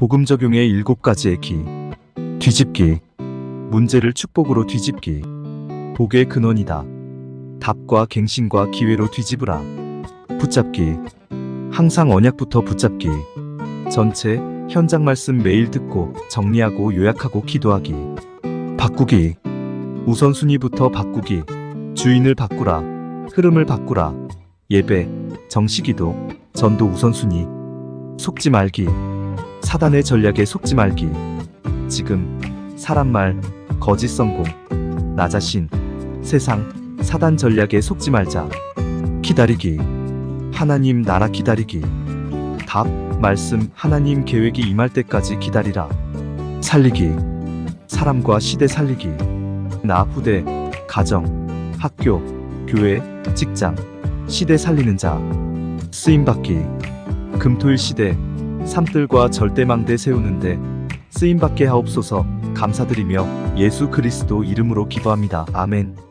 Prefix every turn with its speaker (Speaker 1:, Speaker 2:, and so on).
Speaker 1: 복음 적용의 일곱 가지의 기. 뒤집기. 문제를 축복으로 뒤집기. 복의 근원이다. 답과 갱신과 기회로 뒤집으라. 붙잡기. 항상 언약부터 붙잡기. 전체 현장 말씀 매일 듣고 정리하고 요약하고 기도하기. 바꾸기. 우선순위부터 바꾸기. 주인을 바꾸라. 흐름을 바꾸라. 예배, 정시기도, 전도 우선순위. 속지 말기. 사단의 전략에 속지 말기. 지금 사람 말, 거짓 성공, 나 자신, 세상, 사단 전략에 속지 말자. 기다리기. 하나님 나라 기다리기. 답, 말씀, 하나님 계획이 임할 때까지 기다리라. 살리기. 사람과 시대 살리기. 나 후대, 가정, 학교, 교회, 직장, 시대 살리는 자. 쓰임받기. 금토일 시대, 삼뜰과 절대망대 세우는데 쓰임받게 하옵소서 감사드리며 예수 그리스도 이름으로 기도합니다. 아멘.